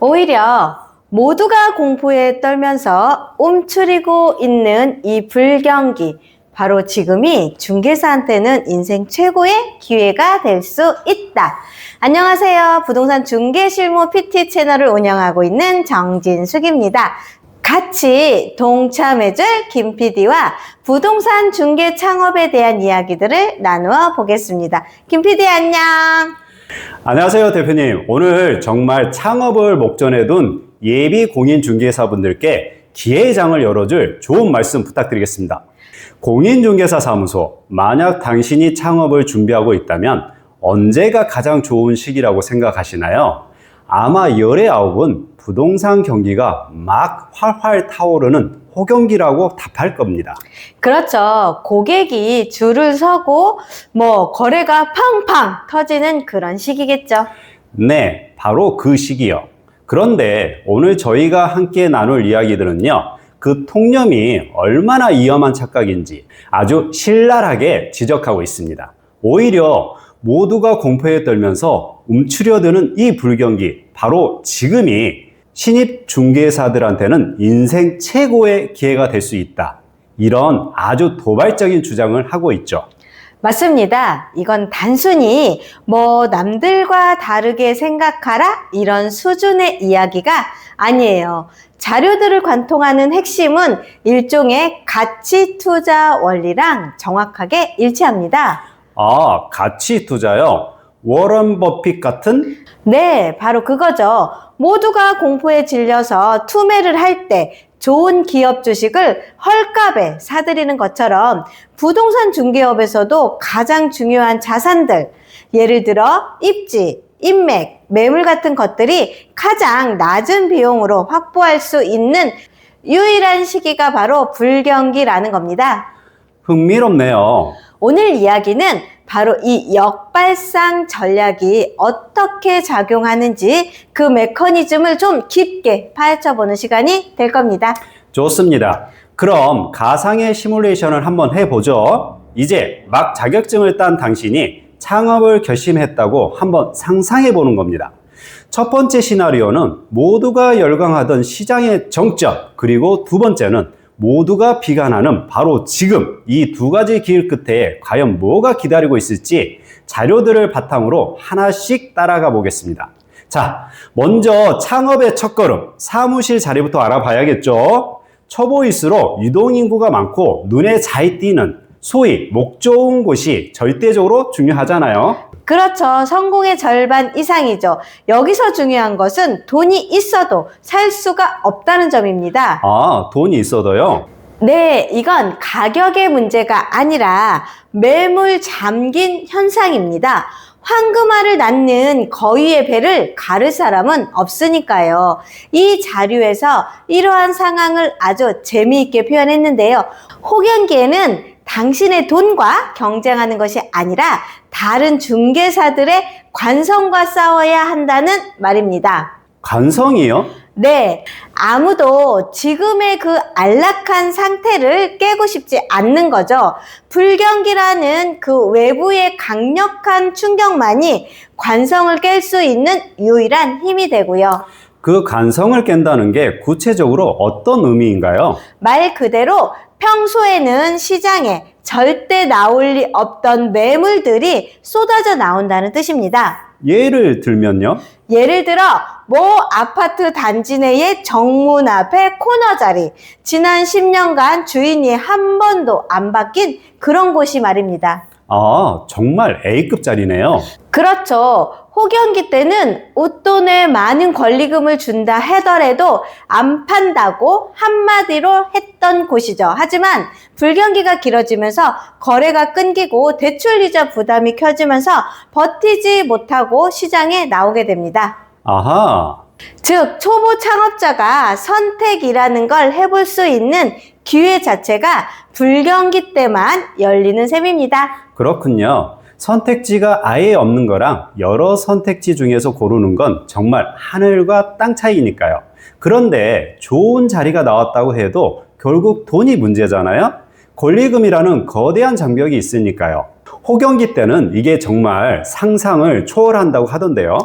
오히려 모두가 공포에 떨면서 움츠리고 있는 이 불경기. 바로 지금이 중개사한테는 인생 최고의 기회가 될 수 있다. 안녕하세요. 부동산 중개 실무 PT 채널을 운영하고 있는 정진숙입니다. 같이 동참해줄 김 PD와 부동산 중개 창업에 대한 이야기들을 나누어 보겠습니다. 김 PD 안녕. 안녕하세요, 대표님. 오늘 정말 창업을 목전에 둔 예비 공인중개사분들께 기회의 장을 열어줄 좋은 말씀 부탁드리겠습니다. 공인중개사 사무소, 만약 당신이 창업을 준비하고 있다면 언제가 가장 좋은 시기라고 생각하시나요? 아마 열의 아홉은 부동산 경기가 막 활활 타오르는 호경기라고 답할 겁니다. 그렇죠. 고객이 줄을 서고 뭐 거래가 팡팡 터지는 그런 시기겠죠. 네, 바로 그 시기요. 그런데 오늘 저희가 함께 나눌 이야기들은요, 그 통념이 얼마나 위험한 착각인지 아주 신랄하게 지적하고 있습니다. 오히려 모두가 공포에 떨면서 움츠려드는 이 불경기, 바로 지금이 신입 중개사들한테는 인생 최고의 기회가 될 수 있다. 이런 아주 도발적인 주장을 하고 있죠. 맞습니다. 이건 단순히 뭐 남들과 다르게 생각하라 이런 수준의 이야기가 아니에요. 자료들을 관통하는 핵심은 일종의 가치 투자 원리랑 정확하게 일치합니다. 아, 가치 투자요? 워런 버핏 같은? 네, 바로 그거죠. 모두가 공포에 질려서 투매를 할 때 좋은 기업 주식을 헐값에 사들이는 것처럼 부동산 중개업에서도 가장 중요한 자산들, 예를 들어 입지, 인맥, 매물 같은 것들이 가장 낮은 비용으로 확보할 수 있는 유일한 시기가 바로 불경기라는 겁니다. 흥미롭네요. 오늘 이야기는 바로 이 역발상 전략이 어떻게 작용하는지 그 메커니즘을 좀 깊게 파헤쳐보는 시간이 될 겁니다. 좋습니다. 그럼 가상의 시뮬레이션을 한번 해보죠. 이제 막 자격증을 딴 당신이 창업을 결심했다고 한번 상상해 보는 겁니다. 첫 번째 시나리오는 모두가 열광하던 시장의 정점, 그리고 두 번째는 모두가 비관하는 바로 지금 이 두 가지 길 끝에 과연 뭐가 기다리고 있을지 자료들을 바탕으로 하나씩 따라가 보겠습니다. 자, 먼저 창업의 첫걸음, 사무실 자리부터 알아봐야겠죠? 초보일수록 유동인구가 많고 눈에 잘 띄는 소위 목 좋은 곳이 절대적으로 중요하잖아요. 그렇죠. 성공의 절반 이상이죠. 여기서 중요한 것은 돈이 있어도 살 수가 없다는 점입니다. 아, 돈이 있어도요? 네, 이건 가격의 문제가 아니라 매물 잠긴 현상입니다. 황금알을 낳는 거위의 배를 가를 사람은 없으니까요. 이 자료에서 이러한 상황을 아주 재미있게 표현했는데요. 호견기에는 당신의 돈과 경쟁하는 것이 아니라 다른 중개사들의 관성과 싸워야 한다는 말입니다. 관성이요? 네, 아무도 지금의 그 안락한 상태를 깨고 싶지 않는 거죠. 불경기라는 그 외부의 강력한 충격만이 관성을 깰 수 있는 유일한 힘이 되고요. 그 관성을 깬다는 게 구체적으로 어떤 의미인가요? 말 그대로 평소에는 시장에 절대 나올 리 없던 매물들이 쏟아져 나온다는 뜻입니다. 예를 들면요? 예를 들어 모 아파트 단지 내의 정문 앞에 코너 자리 지난 10년간 주인이 한 번도 안 바뀐 그런 곳이 말입니다. 아, 정말 A급짜리네요. 그렇죠. 호경기 때는 웃돈에 많은 권리금을 준다 하더라도 안 판다고 한마디로 했던 곳이죠. 하지만 불경기가 길어지면서 거래가 끊기고 대출이자 부담이 켜지면서 버티지 못하고 시장에 나오게 됩니다. 아하, 즉, 초보 창업자가 선택이라는 걸 해볼 수 있는 기회 자체가 불경기 때만 열리는 셈입니다. 그렇군요. 선택지가 아예 없는 거랑 여러 선택지 중에서 고르는 건 정말 하늘과 땅 차이니까요. 그런데 좋은 자리가 나왔다고 해도 결국 돈이 문제잖아요. 권리금이라는 거대한 장벽이 있으니까요. 호경기 때는 이게 정말 상상을 초월한다고 하던데요.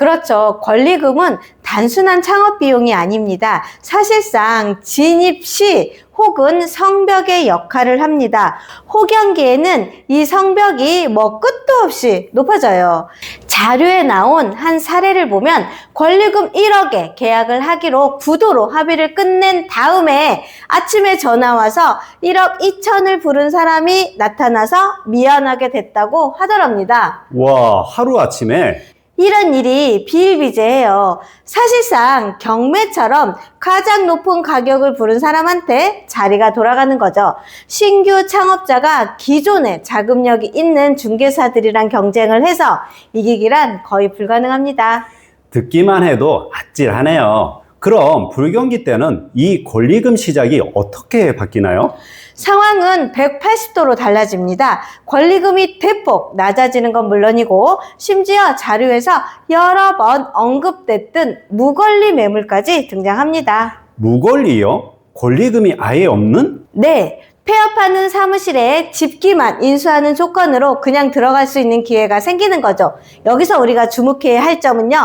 그렇죠. 권리금은 단순한 창업 비용이 아닙니다. 사실상 진입 시 혹은 성벽의 역할을 합니다. 호경기에는 이 성벽이 뭐 끝도 없이 높아져요. 자료에 나온 한 사례를 보면 권리금 1억에 계약을 하기로 구도로 합의를 끝낸 다음에 아침에 전화 와서 1억 2천을 부른 사람이 나타나서 미안하게 됐다고 하더랍니다. 와, 하루아침에 이런 일이 비일비재해요. 사실상 경매처럼 가장 높은 가격을 부른 사람한테 자리가 돌아가는 거죠. 신규 창업자가 기존에 자금력이 있는 중개사들이랑 경쟁을 해서 이기기란 거의 불가능합니다. 듣기만 해도 아찔하네요. 그럼 불경기 때는 이 권리금 시작이 어떻게 바뀌나요? 상황은 180도로 달라집니다. 권리금이 대폭 낮아지는 건 물론이고 심지어 자료에서 여러 번 언급됐던 무권리 매물까지 등장합니다. 무권리요? 권리금이 아예 없는? 네, 폐업하는 사무실에 집기만 인수하는 조건으로 그냥 들어갈 수 있는 기회가 생기는 거죠. 여기서 우리가 주목해야 할 점은요.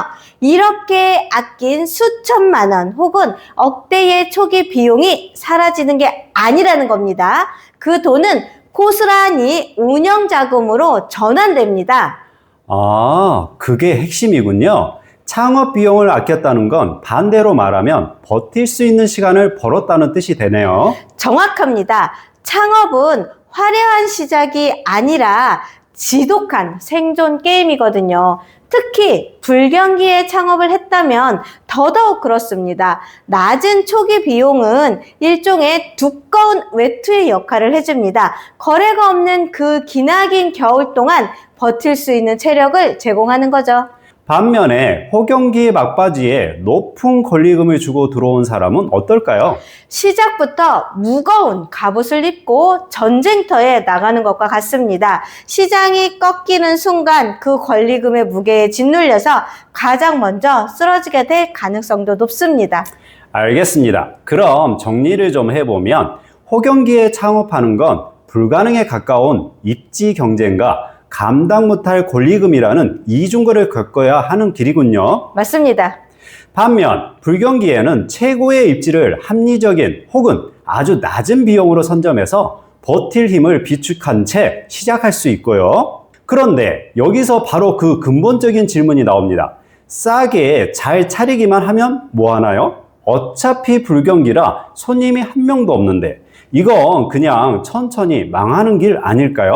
이렇게 아낀 수천만 원 혹은 억대의 초기 비용이 사라지는 게 아니라는 겁니다. 그 돈은 고스란히 운영 자금으로 전환됩니다. 아, 그게 핵심이군요. 창업 비용을 아꼈다는 건 반대로 말하면 버틸 수 있는 시간을 벌었다는 뜻이 되네요. 정확합니다. 창업은 화려한 시작이 아니라 지독한 생존 게임이거든요. 특히 불경기에 창업을 했다면 더더욱 그렇습니다. 낮은 초기 비용은 일종의 두꺼운 외투의 역할을 해줍니다. 거래가 없는 그 기나긴 겨울 동안 버틸 수 있는 체력을 제공하는 거죠. 반면에 호경기 막바지에 높은 권리금을 주고 들어온 사람은 어떨까요? 시작부터 무거운 갑옷을 입고 전쟁터에 나가는 것과 같습니다. 시장이 꺾이는 순간 그 권리금의 무게에 짓눌려서 가장 먼저 쓰러지게 될 가능성도 높습니다. 알겠습니다. 그럼 정리를 좀 해보면 호경기에 창업하는 건 불가능에 가까운 입지 경쟁과 감당 못할 권리금이라는 이중거를 겪어야 하는 길이군요. 맞습니다. 반면 불경기에는 최고의 입지를 합리적인 혹은 아주 낮은 비용으로 선점해서 버틸 힘을 비축한 채 시작할 수 있고요. 그런데 여기서 바로 그 근본적인 질문이 나옵니다. 싸게 잘 차리기만 하면 뭐 하나요? 어차피 불경기라 손님이 한 명도 없는데 이건 그냥 천천히 망하는 길 아닐까요?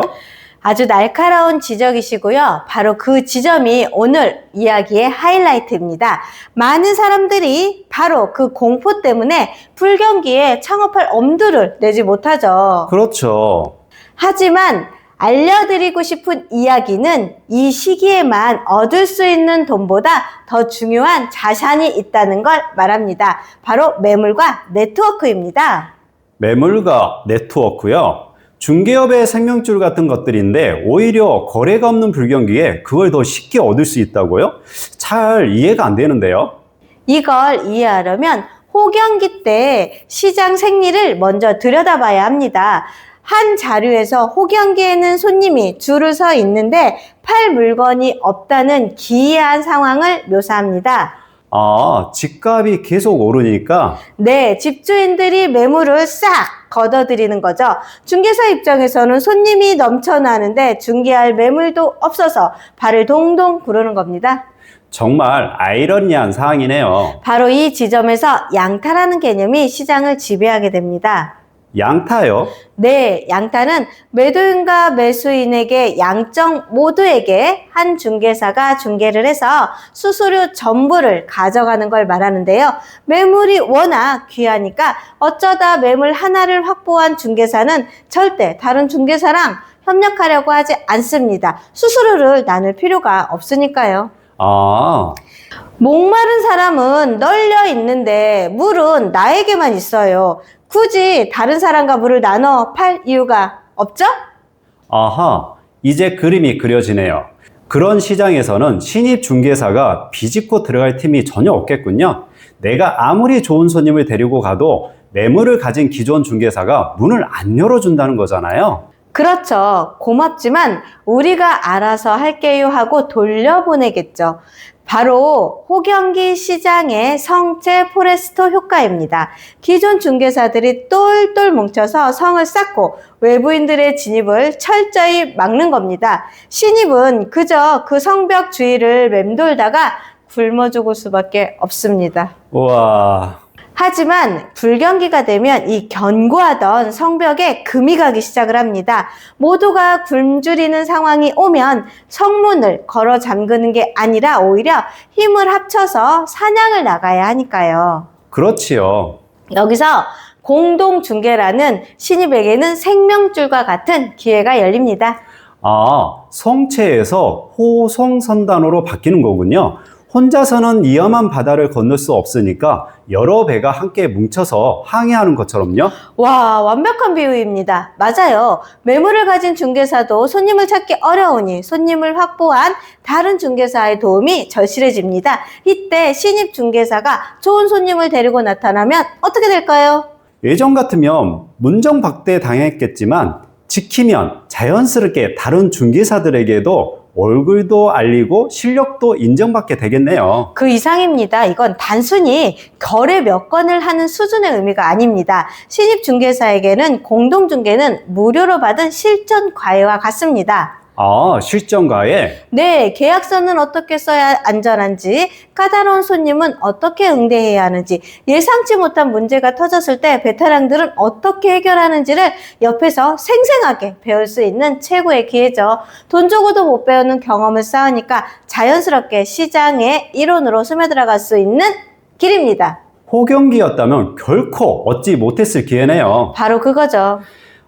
아주 날카로운 지적이시고요. 바로 그 지점이 오늘 이야기의 하이라이트입니다. 많은 사람들이 바로 그 공포 때문에 불경기에 창업할 엄두를 내지 못하죠. 그렇죠. 하지만 알려드리고 싶은 이야기는 이 시기에만 얻을 수 있는 돈보다 더 중요한 자산이 있다는 걸 말합니다. 바로 매물과 네트워크입니다. 매물과 네트워크요. 중개업의 생명줄 같은 것들인데 오히려 거래가 없는 불경기에 그걸 더 쉽게 얻을 수 있다고요? 잘 이해가 안 되는데요. 이걸 이해하려면 호경기 때 시장 생리를 먼저 들여다봐야 합니다. 한 자료에서 호경기에는 손님이 줄을 서 있는데 팔 물건이 없다는 기이한 상황을 묘사합니다. 아, 집값이 계속 오르니까 네, 집주인들이 매물을 싹 걷어들이는 거죠. 중개사 입장에서는 손님이 넘쳐나는데 중개할 매물도 없어서 발을 동동 구르는 겁니다. 정말 아이러니한 상황이네요. 바로 이 지점에서 양타라는 개념이 시장을 지배하게 됩니다. 양타요? 네, 양타는 매도인과 매수인에게 양쪽 모두에게 한 중개사가 중개를 해서 수수료 전부를 가져가는 걸 말하는데요. 매물이 워낙 귀하니까 어쩌다 매물 하나를 확보한 중개사는 절대 다른 중개사랑 협력하려고 하지 않습니다. 수수료를 나눌 필요가 없으니까요. 아, 목마른 사람은 널려 있는데 물은 나에게만 있어요. 굳이 다른 사람과 물을 나눠 팔 이유가 없죠? 아하. 이제 그림이 그려지네요. 그런 시장에서는 신입 중개사가 비집고 들어갈 틈이 전혀 없겠군요. 내가 아무리 좋은 손님을 데리고 가도 매물을 가진 기존 중개사가 문을 안 열어준다는 거잖아요. 그렇죠. 고맙지만 우리가 알아서 할게요 하고 돌려보내겠죠. 바로 호경기 시장의 성체 포레스토 효과입니다. 기존 중개사들이 똘똘 뭉쳐서 성을 쌓고 외부인들의 진입을 철저히 막는 겁니다. 신입은 그저 그 성벽 주위를 맴돌다가 굶어 죽을 수밖에 없습니다. 우와. 하지만 불경기가 되면 이 견고하던 성벽에 금이 가기 시작을 합니다. 모두가 굶주리는 상황이 오면 성문을 걸어 잠그는 게 아니라 오히려 힘을 합쳐서 사냥을 나가야 하니까요. 그렇지요. 여기서 공동 중개라는 신입에게는 생명줄과 같은 기회가 열립니다. 아, 성체에서 호송선단으로 바뀌는 거군요. 혼자서는 위험한 바다를 건널 수 없으니까 여러 배가 함께 뭉쳐서 항해하는 것처럼요. 와, 완벽한 비유입니다. 맞아요. 매물을 가진 중개사도 손님을 찾기 어려우니 손님을 확보한 다른 중개사의 도움이 절실해집니다. 이때 신입 중개사가 좋은 손님을 데리고 나타나면 어떻게 될까요? 예전 같으면 문정박대 당했겠지만 지키면 자연스럽게 다른 중개사들에게도 얼굴도 알리고 실력도 인정받게 되겠네요. 그 이상입니다. 이건 단순히 거래 몇 건을 하는 수준의 의미가 아닙니다. 신입 중개사에게는 공동 중개는 무료로 받은 실전 과외와 같습니다. 아, 실전가에 네, 계약서는 어떻게 써야 안전한지, 까다로운 손님은 어떻게 응대해야 하는지, 예상치 못한 문제가 터졌을 때 베테랑들은 어떻게 해결하는지를 옆에서 생생하게 배울 수 있는 최고의 기회죠. 돈 주고도 못 배우는 경험을 쌓으니까 자연스럽게 시장의 일원으로 스며들어갈 수 있는 길입니다. 호경기였다면 결코 얻지 못했을 기회네요. 바로 그거죠.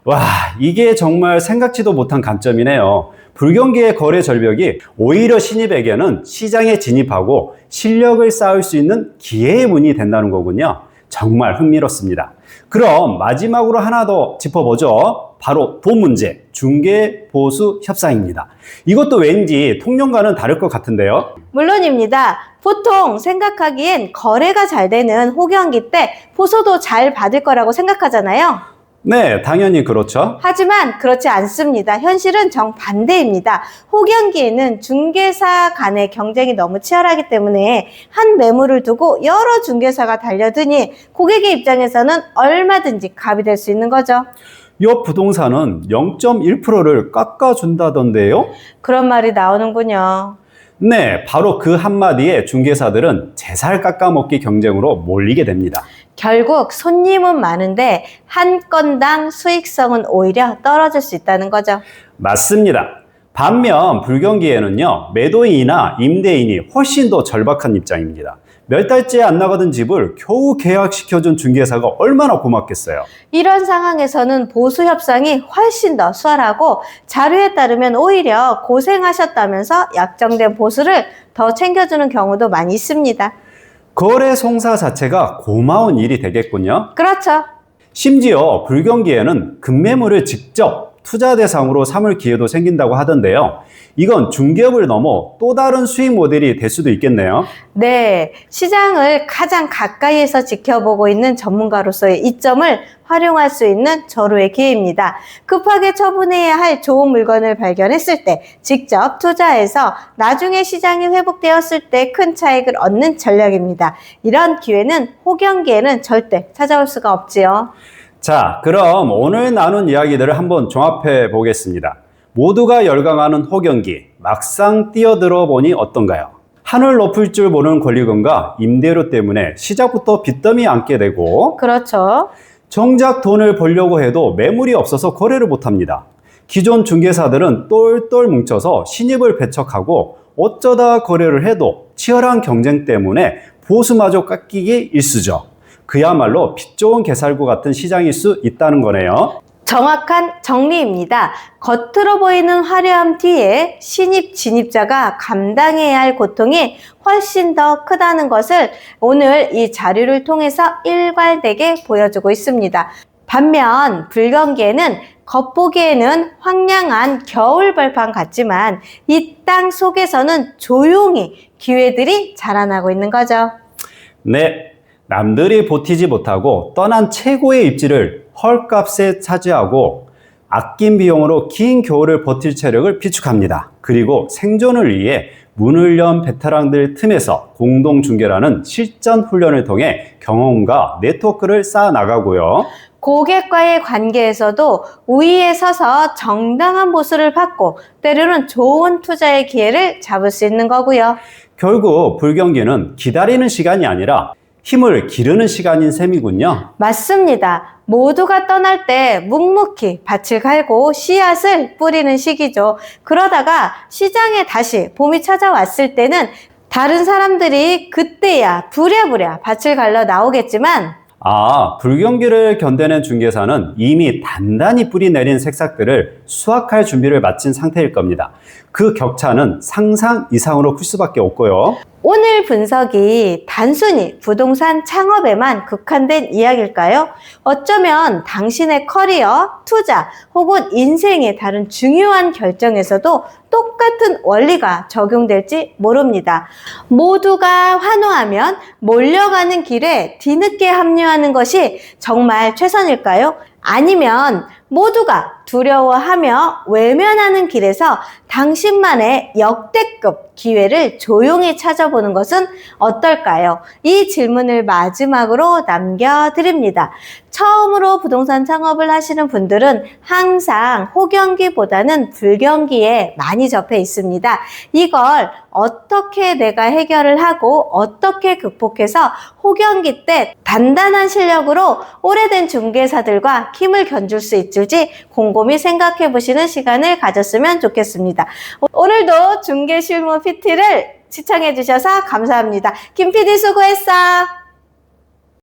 와, 이게 정말 생각지도 못한 관점이네요. 불경기의 거래 절벽이 오히려 신입에게는 시장에 진입하고 실력을 쌓을 수 있는 기회의 문이 된다는 거군요. 정말 흥미롭습니다. 그럼 마지막으로 하나 더 짚어보죠. 바로 돈 문제, 중개 보수 협상입니다. 이것도 왠지 통념과는 다를 것 같은데요. 물론입니다. 보통 생각하기엔 거래가 잘 되는 호경기 때 보소도 잘 받을 거라고 생각하잖아요. 네, 당연히 그렇죠. 하지만 그렇지 않습니다. 현실은 정반대입니다. 호경기에는 중개사 간의 경쟁이 너무 치열하기 때문에 한 매물을 두고 여러 중개사가 달려드니 고객의 입장에서는 얼마든지 갑이 될 수 있는 거죠. 옆 부동산은 0.1%를 깎아준다던데요? 그런 말이 나오는군요. 네, 바로 그 한마디에 중개사들은 제살 깎아먹기 경쟁으로 몰리게 됩니다. 결국 손님은 많은데 한 건당 수익성은 오히려 떨어질 수 있다는 거죠. 맞습니다. 반면 불경기에는요, 매도인이나 임대인이 훨씬 더 절박한 입장입니다. 몇 달째 안 나가던 집을 겨우 계약시켜준 중개사가 얼마나 고맙겠어요. 이런 상황에서는 보수 협상이 훨씬 더 수월하고 자료에 따르면 오히려 고생하셨다면서 약정된 보수를 더 챙겨주는 경우도 많이 있습니다. 거래 송사 자체가 고마운 일이 되겠군요. 그렇죠. 심지어 불경기에는 급매물을 직접 투자 대상으로 삼을 기회도 생긴다고 하던데요. 이건 중개업을 넘어 또 다른 수익 모델이 될 수도 있겠네요. 네. 시장을 가장 가까이에서 지켜보고 있는 전문가로서의 이점을 활용할 수 있는 절호의 기회입니다. 급하게 처분해야 할 좋은 물건을 발견했을 때 직접 투자해서 나중에 시장이 회복되었을 때 큰 차익을 얻는 전략입니다. 이런 기회는 호경기에는 절대 찾아올 수가 없지요. 자, 그럼 오늘 나눈 이야기들을 한번 종합해 보겠습니다. 모두가 열광하는 호경기, 막상 뛰어들어 보니 어떤가요? 하늘 높을 줄 모르는 권리금과 임대료 때문에 시작부터 빚더미 안게 되고 그렇죠. 정작 돈을 벌려고 해도 매물이 없어서 거래를 못합니다. 기존 중개사들은 똘똘 뭉쳐서 신입을 배척하고 어쩌다 거래를 해도 치열한 경쟁 때문에 보수마저 깎이기 일쑤죠. 그야말로 빚 좋은 개살구 같은 시장일 수 있다는 거네요. 정확한 정리입니다. 겉으로 보이는 화려함 뒤에 신입 진입자가 감당해야 할 고통이 훨씬 더 크다는 것을 오늘 이 자료를 통해서 일괄되게 보여주고 있습니다. 반면 불경기에는 겉보기에는 황량한 겨울 벌판 같지만 이 땅 속에서는 조용히 기회들이 자라나고 있는 거죠. 네, 남들이 버티지 못하고 떠난 최고의 입지를 헐값에 차지하고 아낀 비용으로 긴 겨울을 버틸 체력을 비축합니다. 그리고 생존을 위해 문훈련 베테랑들 틈에서 공동 중계라는 실전 훈련을 통해 경험과 네트워크를 쌓아 나가고요. 고객과의 관계에서도 우위에 서서 정당한 보수를 받고 때로는 좋은 투자의 기회를 잡을 수 있는 거고요. 결국 불경기는 기다리는 시간이 아니라 힘을 기르는 시간인 셈이군요. 맞습니다. 모두가 떠날 때 묵묵히 밭을 갈고 씨앗을 뿌리는 시기죠. 그러다가 시장에 다시 봄이 찾아왔을 때는 다른 사람들이 그때야 부랴부랴 밭을 갈러 나오겠지만 아, 불경기를 견뎌낸 중개사는 이미 단단히 뿌리 내린 새싹들을 수확할 준비를 마친 상태일 겁니다. 그 격차는 상상 이상으로 클 수밖에 없고요. 오늘 분석이 단순히 부동산 창업에만 국한된 이야기일까요? 어쩌면 당신의 커리어, 투자 혹은 인생의 다른 중요한 결정에서도 똑같은 원리가 적용될지 모릅니다. 모두가 환호하면 몰려가는 길에 뒤늦게 합류하는 것이 정말 최선일까요? 아니면 모두가 두려워하며 외면하는 길에서 당신만의 역대급 기회를 조용히 찾아보는 것은 어떨까요? 이 질문을 마지막으로 남겨드립니다. 처음으로 부동산 창업을 하시는 분들은 항상 호경기보다는 불경기에 많이 접해 있습니다. 이걸 어떻게 내가 해결을 하고 어떻게 극복해서 호경기 때 단단한 실력으로 오래된 중개사들과 힘을 견줄 수 있을지 곰곰이 생각해 보시는 시간을 가졌으면 좋겠습니다. 오늘도 중개 실무 PT를 시청해 주셔서 감사합니다. 김 PD 수고했어.